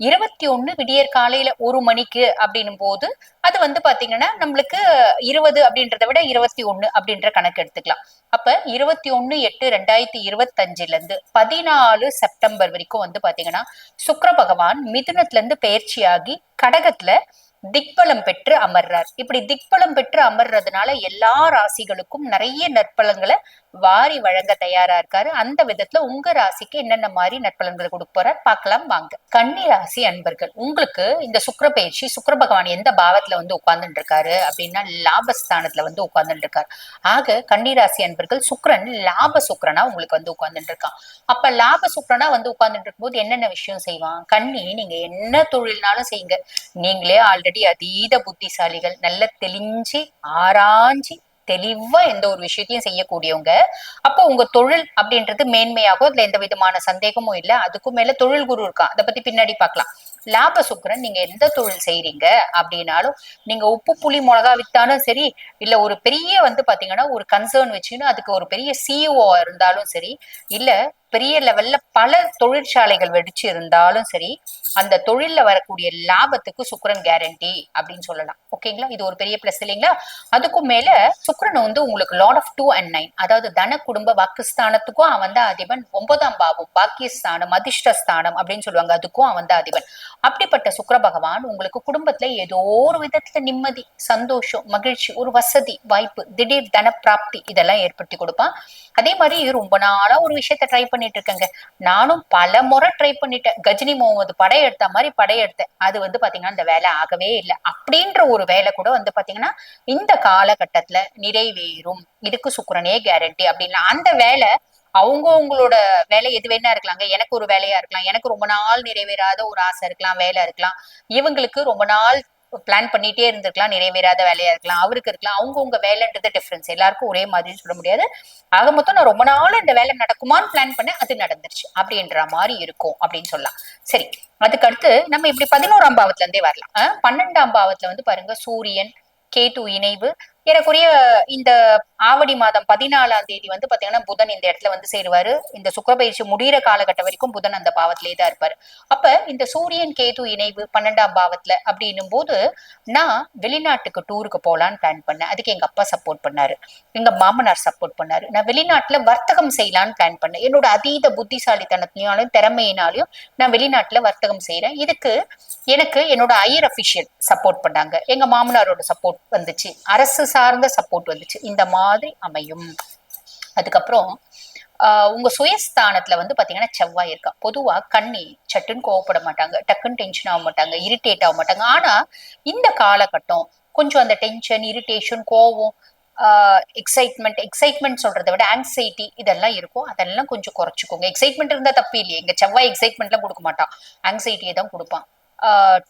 இருபத்தி ஒண்ணு விடியற் காலையில ஒரு மணிக்கு அப்படின்னும் போது அது வந்து பாத்தீங்கன்னா நம்மளுக்கு இருபது அப்படின்றத விட இருபத்தி ஒண்ணு அப்படின்ற கணக்கு எடுத்துக்கலாம். அப்ப இருபத்தி ஒண்ணு எட்டு ரெண்டாயிரத்தி இருபத்தஞ்சுல இருந்து பதினாலு செப்டம்பர் வரைக்கும் வந்து பாத்தீங்கன்னா சுக்கர பகவான் மிதுனத்துல இருந்து பயிற்சியாகி கடகத்துல திக்பலம் பெற்று அமர்றார். இப்படி திக்பலம் பெற்று அமர்றதுனால எல்லா ராசிகளுக்கும் நிறைய நற்பலன்களை வாரி வழங்க தயாரா இருக்காரு. அந்த விதத்துல உங்க ராசிக்கு என்னென்ன மாதிரி நற்பலன்களை கொடுக்க போறார் பார்க்கலாம் வாங்க. கன்னி ராசி அன்பர்கள் உங்களுக்கு இந்த சுக்கிர பயிற்சி சுக்கிர பகவான் எந்த பாவத்துல வந்து உட்கார்ந்துட்டு இருக்காரு அப்படின்னா லாபஸ்தானத்துல வந்து உட்கார்ந்துட்டு இருக்காரு ஆக கன்னி ராசி அன்பர்கள் சுக்கரன் லாப சுக்கரனா உங்களுக்கு வந்து உட்கார்ந்துட்டு இருக்கான் அப்ப லாப சுக்கரனா வந்து உட்கார்ந்துட்டு இருக்கும்போது என்னென்ன விஷயம் செய்வான்? கன்னி நீங்க என்ன தொழில்னாலும் செய்யுங்க. நீங்களே ஆல்ரெடி அதீத புத்திசாலிகள் நல்ல தெளிஞ்சு ஆராய்ஞ்சி தெளிவா எந்த ஒரு விஷயத்தையும் செய்யக்கூடியவங்க. அப்போ உங்க தொழில் அப்படின்றது மேன்மையாகும் அதுல எந்த விதமான சந்தேகமும் இல்லை. அதுக்கும் மேல தொழில் குரு இருக்கான் அதை பத்தி பின்னாடி பாக்கலாம் லாப சுக்கரன் நீங்க எந்த தொழில் செய்றீங்க அப்படின்னாலும் நீங்க உப்பு புளி மிளகா வித்தாலும் சரி இல்ல ஒரு பெரிய வந்து பாத்தீங்கன்னா ஒரு கன்சர்ன் வச்சுன்னு அதுக்கு ஒரு பெரிய சிஇஓ இருந்தாலும் சரி இல்ல பெரிய லெவல்ல பல தொழிற்சாலைகள் வெடிச்சு இருந்தாலும் சரி அந்த தொழில்ல வரக்கூடிய லாபத்துக்கு சுக்கரன் கேரண்டி அப்படின்னு சொல்லலாம். ஓகேங்களா இது ஒரு பெரிய பிளஸ் இல்லைங்களா? அதுக்கும் மேல சுக்கரன் வந்து உங்களுக்கு lord of two and nine அதாவது தன குடும்ப வாக்குஸ்தானத்துக்கும் அவன் தான் அதிபன். ஒன்பதாம் பாவம் பாக்கியஸ்தானம் அதிர்ஷ்டஸ்தானம் அப்படின்னு சொல்லுவாங்க. அதுக்கும் அவன் தான் அதிபன். அப்படிப்பட்ட சுக்கர பகவான் உங்களுக்கு குடும்பத்துல ஏதோ ஒரு விதத்துல நிம்மதி சந்தோஷம் மகிழ்ச்சி ஒரு வசதி வாய்ப்பு திடீர் தன பிராப்தி இதெல்லாம் ஏற்படுத்தி கொடுப்பான். அதே மாதிரி ரொம்ப நாளா ஒரு விஷயத்த ட்ரை பண்ணிட்டு இருக்கேங்க நானும் பல முறை ட்ரை பண்ணிட்டேன். கஜினி முகமது படம் எடுத்த மாதிரி படம் எடுத்தேன் அது வந்து பாத்தீங்கன்னா இந்த வேலை ஆகவே இல்லை. அப்படின்ற ஒரு வேலை கூட வந்து பாத்தீங்கன்னா இந்த காலகட்டத்துல நிறைவேறும். இதுக்கு சுக்கரனே கேரண்டி அப்படின்னா அந்த வேலை அவங்க உங்களோட வேலை எது வேணா இருக்கலாங்க. எனக்கு ஒரு வேலையா இருக்கலாம். எனக்கு ரொம்ப நாள் நிறைவேறாத ஒரு ஆசை இருக்கலாம் வேலை இருக்கலாம். இவங்களுக்கு ரொம்ப நாள் பிளான் பண்ணிட்டே இருந்திருக்கலாம் நிறைவேறாத வேலையா இருக்கலாம் அவருக்கு இருக்கலாம் அவங்கவுங்க வேலைன்றது டிஃபரன்ஸ் எல்லாருக்கும் ஒரே மாதிரி சொல்ல முடியாது. ஆக மொத்தம் நான் ரொம்ப நாள் இந்த வேலை நடக்குமான்னு பிளான் பண்ணேன் அது நடந்துருச்சு. அப்படின்ற மாதிரி இருக்கும் அப்படின்னு சொல்லலாம். சரி அதுக்கு அடுத்து நம்ம இப்படி பதினோராம் பாவத்துல இருந்தே வரலாம் பன்னெண்டாம் பாவத்துல வந்து பாருங்க சூரியன் கேட்டு இணைவு ஏறக்குறைய இந்த ஆவடி மாதம் பதினாலாம் தேதி வந்து பாத்தீங்கன்னா புதன் இந்த இடத்துல வந்து சேருவாரு. இந்த சுக்கரபயிற்சி முடிகிற காலகட்டம் வரைக்கும் புதன் அந்த பாவத்திலே தான் இருப்பாரு. அப்ப இந்த சூரியன் கேது இணைவு பன்னெண்டாம் பாவத்துல அப்படின்னும் போது நான் வெளிநாட்டுக்கு டூருக்கு போலான்னு பிளான் பண்ணேன். அதுக்கு எங்க அப்பா சப்போர்ட் பண்ணாரு. எங்க மாமனார் சப்போர்ட் பண்ணாரு. நான் வெளிநாட்டுல வர்த்தகம் செய்யலான்னு பிளான் பண்ணேன். என்னோட அதீத புத்திசாலித்தனத்தினாலும் திறமையினாலையும் நான் வெளிநாட்டுல வர்த்தகம் செய்யறேன் இதுக்கு எனக்கு என்னோட ஐயர் அபிஷியல் சப்போர்ட் பண்ணாங்க. எங்க மாமனாரோட சப்போர்ட் வந்துச்சு. அரசு சார்ந்த சப்போர்ட் வந்துச்சு. இந்த மாதிரி அமையும். அதுக்கப்புறம் உங்க சுயஸ்தானத்துல வந்து பாத்தீங்கன்னா செவ்வாய் இருக்கா? பொதுவா கண்ணி சட்டுன்னு கோவப்பட மாட்டாங்க. டக்குன்னு டென்ஷன் ஆக மாட்டாங்க. இரிட்டேட் ஆக மாட்டாங்க. ஆனா இந்த காலகட்டம் கொஞ்சம் அந்த டென்ஷன் இரிட்டேஷன் கோவம் எக்ஸைட்மெண்ட் எக்ஸைட்மெண்ட் சொல்றதை விட ஆங்ஸைட்டி இதெல்லாம் இருக்கும். அதெல்லாம் கொஞ்சம் குறைச்சிக்கோங்க. எக்ஸைட்மெண்ட் இருந்தா தப்பு இல்லையே. எங்க செவ்வாய் எக்ஸைட்மெண்ட்லாம் கொடுக்க மாட்டான். ஆங்ஸைட்டியை தான் கொடுப்பான்.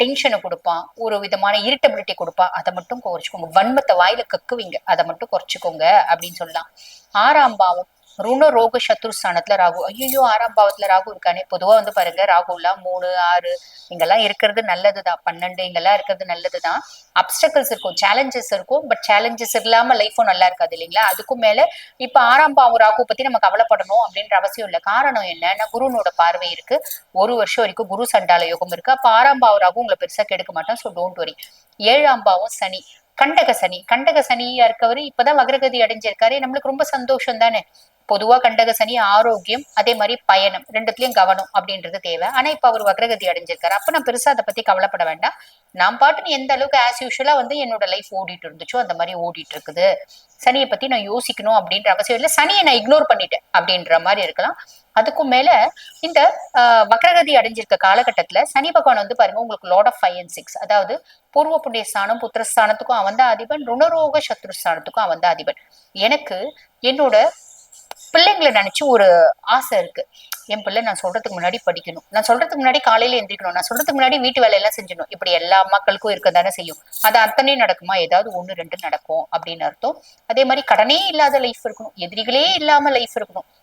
டென்ஷனை கொடுப்பான். ஒரு விதமான இரிட்டபிலிட்டி கொடுப்பான். அதை மட்டும் குறைச்சிக்கோங்க. வன்மத்தை வாயில கக்குவீங்க. அதை மட்டும் குறைச்சிக்கோங்க அப்படின்னு சொல்லலாம். ஆறாம் பாவம் ருண ரோக சத்ருஸ்தானத்துல ராகு. ஐயோ ஆறாம் பாவத்துல ராகு இருக்கானே. பொதுவா வந்து பாருங்க ராகுலாம் மூணு ஆறு இங்கெல்லாம் இருக்கிறது நல்லதுதான். பன்னெண்டு இங்கெல்லாம் இருக்கிறது நல்லதுதான். அப்டக்கல்ஸ் இருக்கும் சேலஞ்சஸ் இருக்கும் பட் சேலஞ்சஸ் இல்லாம லைஃபும் நல்லா இருக்காது இல்லைங்களா? அதுக்கும் மேல இப்ப ஆறாம் பாவம் ராகு பத்தி நம்ம கவலைப்படணும் அப்படின்ற அவசியம் இல்லை. காரணம் என்னன்னா குருனோட பார்வை இருக்கு. ஒரு வருஷம் வரைக்கும் குரு சண்டால யோகம் இருக்கு. அப்ப ஆறாம் பாவம் ராகு உங்களை பெருசா கெடுக்க மாட்டோம் ஸோ டோன்ட் வரி ஏழாம் பாவம் சனி. கண்டக சனி. கண்டக சனியா இருக்கவரு இப்பதான் வக்ரகதி அடைஞ்சிருக்காரு. நம்மளுக்கு ரொம்ப சந்தோஷம் தானே? பொதுவா கண்டக சனி ஆரோக்கியம் அதே மாதிரி பயணம் ரெண்டுத்துலயும் கவனம் அப்படின்றது தேவை. ஆனா இப்ப அவர் வக்ரகதி அடைஞ்சிருக்காரு. அப்ப நான் பெருசா அதை பத்தி கவலைப்பட வேண்டாம். நான் பாட்டுன்னு எந்த அளவுக்கு ஆஸ் யூஷுவலா வந்து என்னோட லைஃப் ஓடிட்டு இருந்துச்சோ அந்த மாதிரி ஓடிட்டு இருக்குது. சனியை பத்தி நான் யோசிக்கணும் அப்படின்ற அவசியம் இல்லை. சனியை நான் இக்னோர் பண்ணிட்டேன் அப்படின்ற மாதிரி இருக்கலாம். அதுக்கும் மேல இந்த வக்ரகதி அடைஞ்சிருக்க காலகட்டத்துல சனி பகவான் வந்து பாருங்க உங்களுக்கு lord of five and six அதாவது பூர்வ புண்ணிய ஸ்தானம் புத்திரஸ்தானத்துக்கும் அவன் தான் அதிபன் ருணரோக சத்ருஸ்தானத்துக்கும் அவன் தான் அதிபன். எனக்கு என்னோட பிள்ளைங்களை நினைச்சு ஒரு ஆசை இருக்கு. என் பிள்ளை நான் சொல்றதுக்கு முன்னாடி படிக்கணும். நான் சொல்றதுக்கு முன்னாடி காலையில எந்திரிக்கணும். நான் சொல்றதுக்கு முன்னாடி வீட்டு வேலையெல்லாம் செஞ்சிடணும். இப்படி எல்லா மக்களுக்கும் இருக்க தானே செய்யும். அது அத்தனையும் நடக்குமா? ஏதாவது ஒண்ணு ரெண்டு நடக்கும் அப்படின்னு அர்த்தம். அதே மாதிரி கடனே இல்லாத லைஃப் இருக்கணும். எதிரிகளே இல்லாம லைஃப் இருக்கணும்.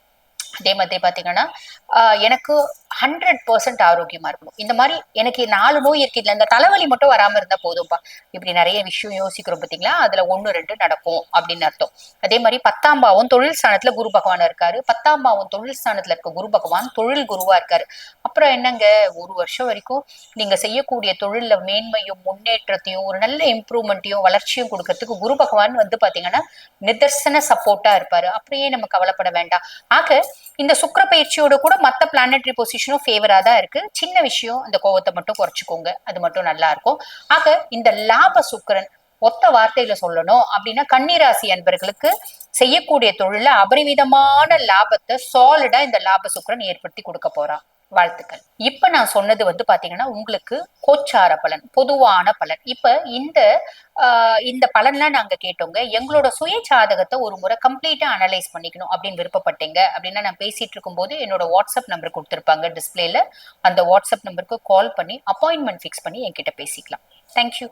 அதே மாதிரி பாத்தீங்கன்னா ஆஹ் எனக்கு ஹண்ட்ரட் பர்சன்ட் ஆரோக்கியமா இருக்கணும். இந்த மாதிரி எனக்கு நாலு நோய் இருக்கு. இந்த தலைவலி மட்டும் வராம இருந்தா போதும்பா. இப்படி நிறைய விஷயம் யோசிக்கிறோம் பாத்தீங்களா? அதுல ஒன்னு ரெண்டு நடக்கும் அப்படின்னு அர்த்தம். அதே மாதிரி பத்தாம் பாவம் தொழில் ஸ்தானத்துல குரு பகவான் இருக்காரு. பத்தாம் பாவம் தொழில் ஸ்தானத்துல இருக்க குரு பகவான் தொழில் குருவா இருக்காரு. அப்புறம் என்னங்க? ஒரு வருஷம் வரைக்கும் நீங்க செய்யக்கூடிய தொழில்ல மேன்மையும் முன்னேற்றத்தையும் ஒரு நல்ல இம்ப்ரூவ்மெண்ட்டையும் வளர்ச்சியும் கொடுக்கறதுக்கு குரு பகவான் வந்து பாத்தீங்கன்னா நிதர்சன சப்போர்ட்டா இருப்பாரு. அப்படியே நம்ம கவலைப்பட வேண்டாம். ஆக இந்த சுக்கிர பயிற்சியோட கூட மத்த பிளானட்டரி பொசிஷனும் ஃபேவரா தான் இருக்கு. சின்ன விஷயம் அந்த கோவத்தை மட்டும் குறைச்சிக்கோங்க. அது மட்டும் நல்லா இருக்கும். ஆக இந்த லாப சுக்கரன் ஒத்த வார்த்தையில சொல்லணும் அப்படின்னா கன்னிராசி அன்பர்களுக்கு செய்யக்கூடிய தொழில அபரிமிதமான லாபத்தை சாலிடா இந்த லாப சுக்கிரன் ஏற்படுத்தி கொடுக்க போறான். வாழ்த்துக்கள். இப்ப நான் சொன்னது வந்து பாத்தீங்கன்னா உங்களுக்கு கோச்சார பலன் பொதுவான பலன். இப்ப இந்த இந்த பலன்லாம் நாங்க கேட்டோங்க எங்களோட சுய சாதகத்தை ஒரு முறை கம்ப்ளீட்டா அனலைஸ் பண்ணிக்கணும் அப்படின்னு விருப்பப்பட்டீங்க அப்படின்னா நான் பேசிட்டு இருக்கும்போது என்னோட வாட்ஸ்அப் நம்பர் கொடுத்துருப்பாங்க டிஸ்பிளேல அந்த வாட்ஸ்அப் நம்பருக்கு கால் பண்ணி அப்பாயின்மெண்ட் ஃபிக்ஸ் பண்ணி என்கிட்ட பேசிக்கலாம். தேங்க்யூ